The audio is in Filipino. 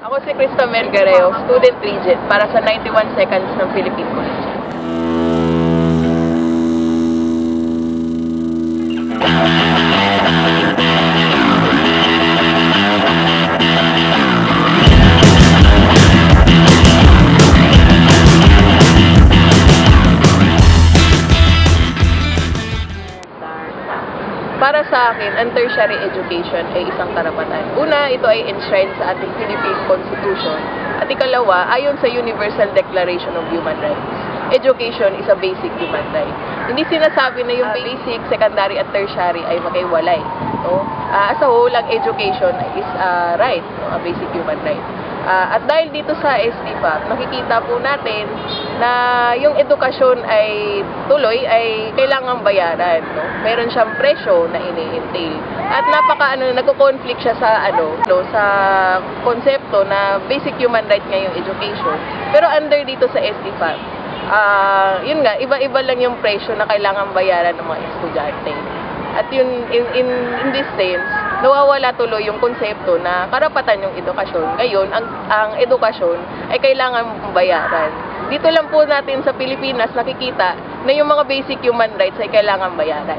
Ako si Krista Mergareo, student regent para sa 91 seconds ng Philippine College. Para sa akin, ang tertiary education ay isang karapatan. Una, ito ay enshrined sa ating Philippine Constitution. At ikalawa, ayon sa Universal Declaration of Human Rights, education is a basic human right. Hindi sinasabi na yung basic, secondary at tertiary ay magkaiwalay. No? Ah, as a whole, ang education is a right, no? a basic human right. Ah, at dahil dito sa STPAP, makikita po natin na yung edukasyon ay tuloy ay kailangang bayaran. No? Meron siyang presyo na ini-entail. At napaka ano, nagko-conflict siya sa ano, no, sa konsepto na basic human right nga yung education. Pero under dito sa STPAP, ah yun nga, iba-iba lang yung presyo na kailangan bayaran ng mga estudyante. At yun, in, in, in this sense, nawawala tuloy yung konsepto na karapatan yung edukasyon. Ngayon, ang, ang edukasyon ay kailangan bayaran. Dito lang po natin sa Pilipinas nakikita na yung mga basic human rights ay kailangan bayaran.